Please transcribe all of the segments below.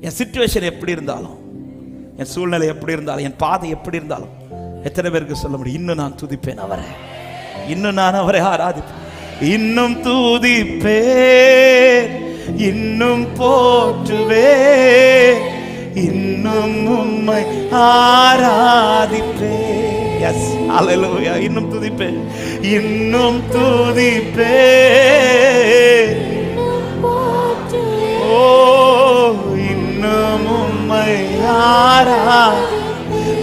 என் situation எப்படி இருந்தாலும் என் சூழ்நிலை எப்படி இருந்தாலும் என் பாதை எப்படி இருந்தாலும் எத்தனை பேருக்கு சொல்ல முடியும்? இன்னும் நான் துதிப்பேன் அவரை. இன்னும் நான் அவரை ஆராதிப்பேன். இன்னும் துதிப்பேன். இன்னும் போற்றுவே இன்னும் உம்மை ஆராதிப்பேன். எஸ் அலலோயா இன்னும் துதிப்பேன். இன்னும் துதிப்பேன். ஆரா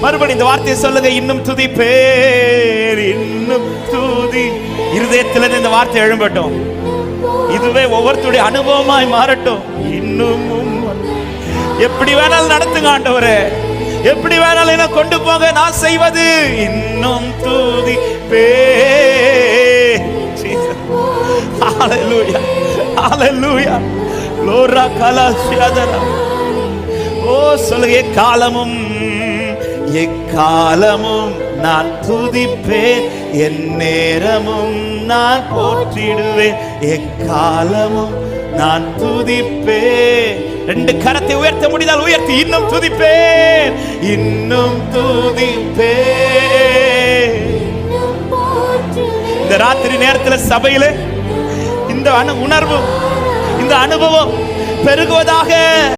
மறுபடி இந்த வார்த்தையை சொல்லுங்க இன்னும் துதிப்பேர் இன்னும் துதி. இருதயத்துல இந்த வார்த்தை எழும்பட்டும். இதுவே ஒவ்வொருத்தருடைய அனுபவமாய் மாறட்டும். இன்னும் எப்படி வேணாலும் நடத்துங்க ஆண்டவரே. எப்படி வேணாலும் என்ன கொண்டு போங்க நான் செய்வது. இன்னும் துதி பே Hallelujah. Hallelujah. Lora kala. ஓ சொல்லுங்க எக்காலமும் எக்காலமும் நான் துதிப்பேன் என் நேரமும் நான் போற்றிடுவேன் எக்காலமும் நான் துதிப்பேன். ரெண்டு கரத்தை உயர்த்த முடிந்தால் உயர்த்தி இன்னும் துதிப்பேன் இன்னும் துதிப்பேன். இந்த ராத்திரி நேரத்துல சபையில இந்த அனு உணர்வு இந்த அனுபவம் பெருகுவதாக